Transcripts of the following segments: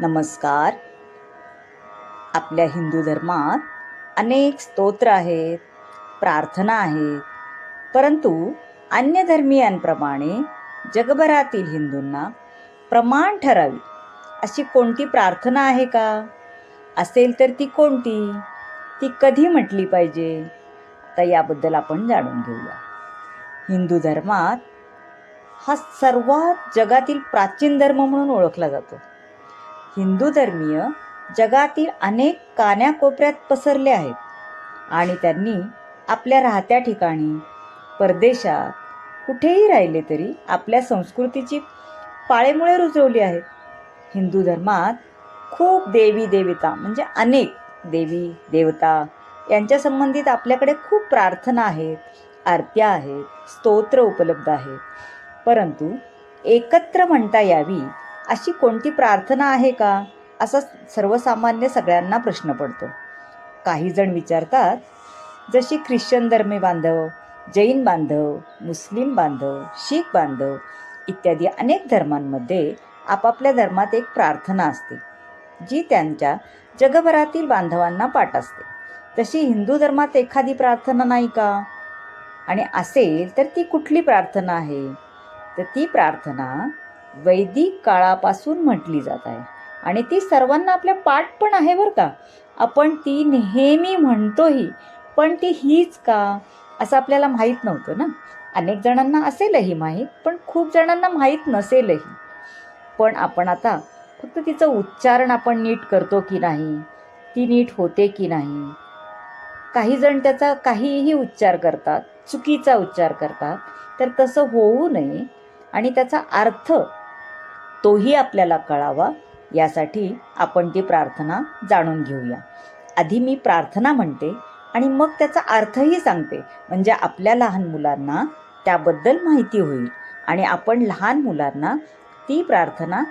नमस्कार. आपल्या हिंदू धर्मात अनेक स्तोत्र आहेत प्रार्थना आहेत परंतु अन्य धर्मियांप्रमाणे जगभरातील हिंदूंना प्रमाण ठरावी अशी कोणती प्रार्थना आहे का? असेल तर ती कोणती? ती कधी म्हटली पाहिजे? तर याबद्दल आपण जाणून घेऊया. हिंदू धर्मात हा सर्वात जगातील प्राचीन धर्म म्हणून ओळखला जातो. हिंदू धर्मीय जगातील अनेक कान्याकोपऱ्यात पसरले आहेत आणि त्यांनी आपल्या राहत्या ठिकाणी परदेशात कुठेही राहिले तरी आपल्या संस्कृतीची पाळेमुळे रुजवली आहेत. हिंदू धर्मात खूप देवी देवता म्हणजे अनेक देवी देवता यांच्या संबंधित आपल्याकडे खूप प्रार्थना आहेत आरत्या आहेत स्तोत्र उपलब्ध आहेत. परंतु एकत्र म्हणता यावी अशी कोणती प्रार्थना आहे का? असा सर्वसामान्य सगळ्यांना प्रश्न पडतो. काही जण विचारतात जशी ख्रिश्चन धर्मी बांधव जैन बांधव मुस्लिम बांधव शीख बांधव इत्यादी अनेक धर्मांमध्ये आपापल्या धर्मात एक प्रार्थना असते जी त्यांच्या जगभरातील बांधवांना पाठ असते. तशी हिंदू धर्मात एखादी प्रार्थना नाही का? आणि असेल तर ती कुठली प्रार्थना आहे? तर ती प्रार्थना वैदिक काळापासून म्हटली जात आहे. आणि ती सर्वांना आपल्या पाठ पण आहे बरं का. आपण ती नेहमी म्हणतोही पण ती हीच का? असं आपल्याला माहीत नव्हतं ना. अनेक जणांना असेलही माहीत पण खूप जणांना माहीत नसेलही. पण आपण आता फक्त तिचं उच्चारण आपण नीट करतो की नाही? ती नीट होते की नाही? काही जण त्याचा काहीही उच्चार करतात चुकीचा उच्चार करतात तर तसं होऊ नये. आणि त्याचा अर्थ तोही आपल्याला कळावा यासाठी आपण ती प्रार्थना जाणून घेऊया. आधी मी प्रार्थना म्हणते आणि मग त्याचा अर्थही सांगते. म्हणजे आपल्या लहान मुलांना त्याबद्दल माहिती होईल आणि आपण लहान मुलांना ती प्रार्थना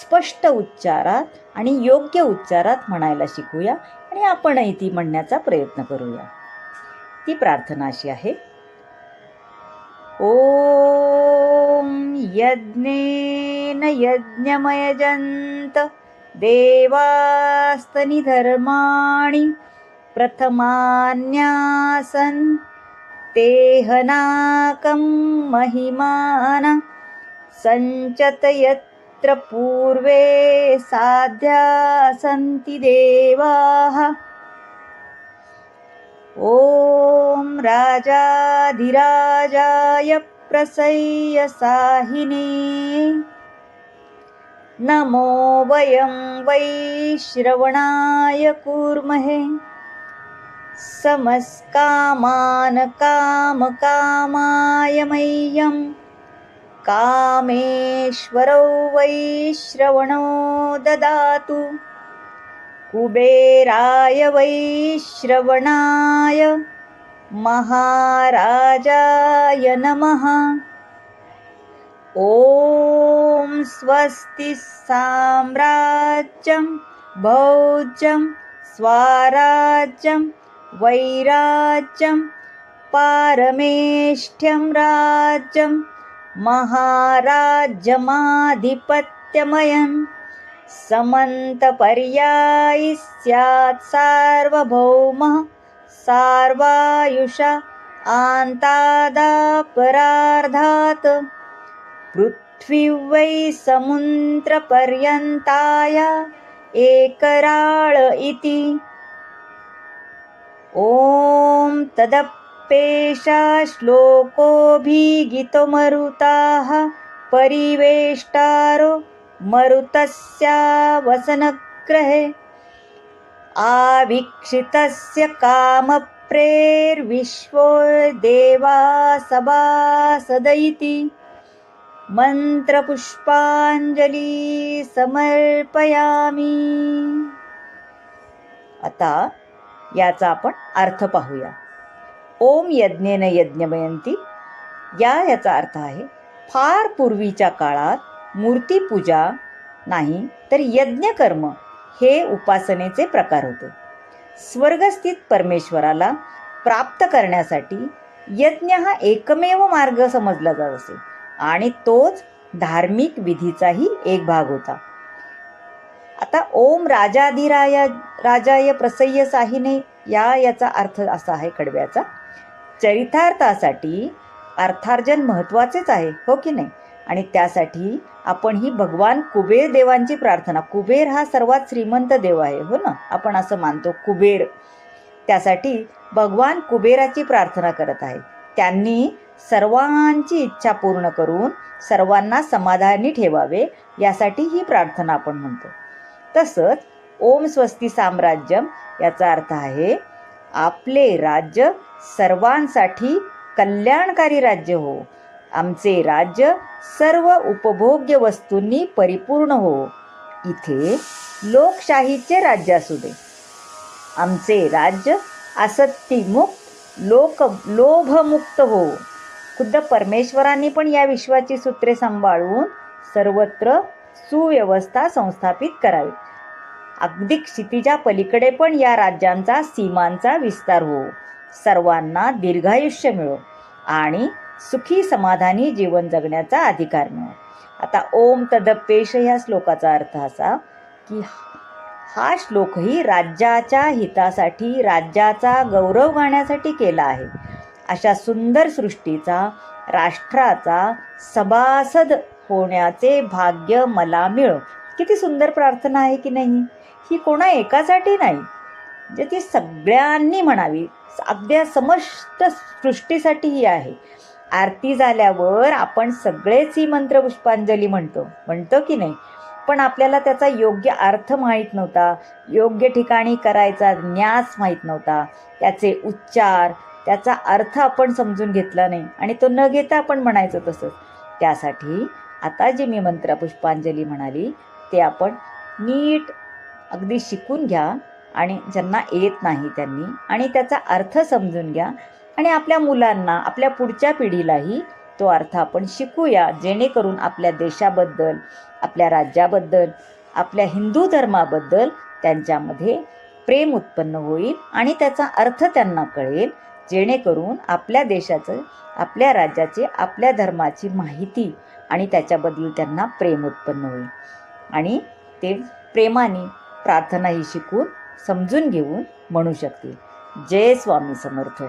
स्पष्ट उच्चारात आणि योग्य उच्चारात म्हणायला शिकूया आणि आपणही ती म्हणण्याचा प्रयत्न करूया. ती प्रार्थना अशी आहे. ॐ यज्ञेन यज्ञमयजन्त देवास्तनि धर्माणि प्रथमान्यासन् तेहनाकं महिमान सञ्चत यत्र पूर्वे साध्या सन्ति देवाः। ॐ राजाधिराजाय प्रसय्य नमो वयं वै श्रवणाय कूर्महे। समस्कामान् कामकामाय मह्यं। कामेश्वरौ वै श्रवणो ददातु। कुबेराय वै श्रवणाय महाराजाय नमः। ॐ स्वस्ति साम्राज्यं भौज्यं स्वाराज्यं वैराज्यं पारमेष्ठ्यं राज्यं महाराज्यमाधिपत्यमयम् समन्तपर्यायि स्यात् सार्वभौमः सार्वायुषा आन्तादापरार्धात्। पृथ्वी वै समुद्रपर्यन्ताय एकराळ इति। ॐ तदप्पेषा श्लोकोऽभिगितोमरुताः परिवेष्टारो मरुतस्या वसनग्रहे आवीक्षितस्य कामप्रेर्विश्वो देवा सभासद इति मंत्रपुष्पांजली समर्पयामी। आता याचा आपण अर्थ पाहूया। ओम यज्ञेन यज्ञमयंती या याचा अर्थ आहे फार पूर्वीच्या काळात मूर्तीपूजा नाही तर यज्ञकर्म हे उपासनेचे प्रकार होते. स्वर्गस्थित परमेश्वराला प्राप्त करण्यासाठी यज्ञ हा एकमेव मार्ग समजला जात असे आणि तोच धार्मिक विधीचाही एक भाग होता. आता ओम राजाधिराय राजाय प्रसय्य साहिने या याचा अर्थ असा आहे कडव्याचा चरितार्थासाठी अर्थार्जन महत्त्वाचेच आहे हो की नाही? आणि त्यासाठी आपण ही भगवान कुबेर देवांची प्रार्थना. कुबेर हा सर्वात श्रीमंत देव आहे हो ना? आपण असं मानतो कुबेर. त्यासाठी भगवान कुबेराची प्रार्थना करत आहे. त्यांनी सर्वांची इच्छा पूर्ण करून सर्वांना समाधानी ठेवावे यासाठी ही प्रार्थना आपण म्हणतो. तसंच ओम स्वस्ती साम्राज्यम याचा अर्थ आहे आपले राज्य सर्वांसाठी कल्याणकारी राज्य हो. आमचे राज्य सर्व उपभोग्य वस्तूंनी परिपूर्ण हो. इथे लोकशाहीचे राज्य असू दे. आमचे राज्य आसक्तीमुक्त लोक लोभमुक्त हो. खुद्द परमेश्वरांनी पण या विश्वाची सूत्रे सांभाळून सर्वत्र सुव्यवस्था संस्थापित करावी. अगदी क्षितिजा पलीकडे पण या राज्यांचा सीमांचा विस्तार हो. सर्वांना दीर्घायुष्य मिळो. आणि सुखी समाधानी जीवन जगण्याचा अधिकार मिळो आता ओम तदपेश ह्या श्लोकाचा अर्थ असा की हा श्लोकही राज्याच्या हितासाठी राज्याचा गौरव गाण्यासाठी केला आहे. अशा सुंदर सृष्टीचा राष्ट्राचा सभासद होण्याचे भाग्य मला मिळो. किती सुंदर प्रार्थना आहे की नाही? ही कोणा एकासाठी नाही जे ती सगळ्यांनी म्हणावी. अगद्या समस्त सृष्टीसाठी ही आहे. आरती झाल्यावर आपण सगळेच ही मंत्र पुष्पांजली म्हणतो. म्हणतो की नाही? पण आपल्याला त्याचा योग्य अर्थ माहीत नव्हता. योग्य ठिकाणी करायचा न्यास माहीत नव्हता. त्याचे उच्चार त्याचा अर्थ आपण समजून घेतला नाही आणि तो न घेता आपण म्हणायचं तसंच. त्यासाठी आता जे मी मंत्र पुष्पांजली म्हणाली ते आपण नीट अगदी शिकून घ्या आणि ज्यांना येत नाही त्यांनी आणि त्याचा अर्थ समजून घ्या. आणि आपल्या मुलांना आपल्या पुढच्या पिढीलाही तो अर्थ आपण शिकूया जेणेकरून आपल्या देशाबद्दल आपल्या राज्याबद्दल आपल्या हिंदू धर्माबद्दल त्यांच्यामध्ये प्रेम उत्पन्न होईल आणि त्याचा अर्थ त्यांना कळेल जेणेकरून आपल्या देशाचं आपल्या राज्याचे आपल्या धर्माची माहिती आणि त्याच्याबद्दल त्यांना प्रेम उत्पन्न होईल. आणि ते प्रेमाने प्रार्थना ही शिकून समजून घेऊन म्हणू शकतील. जय स्वामी समर्थ.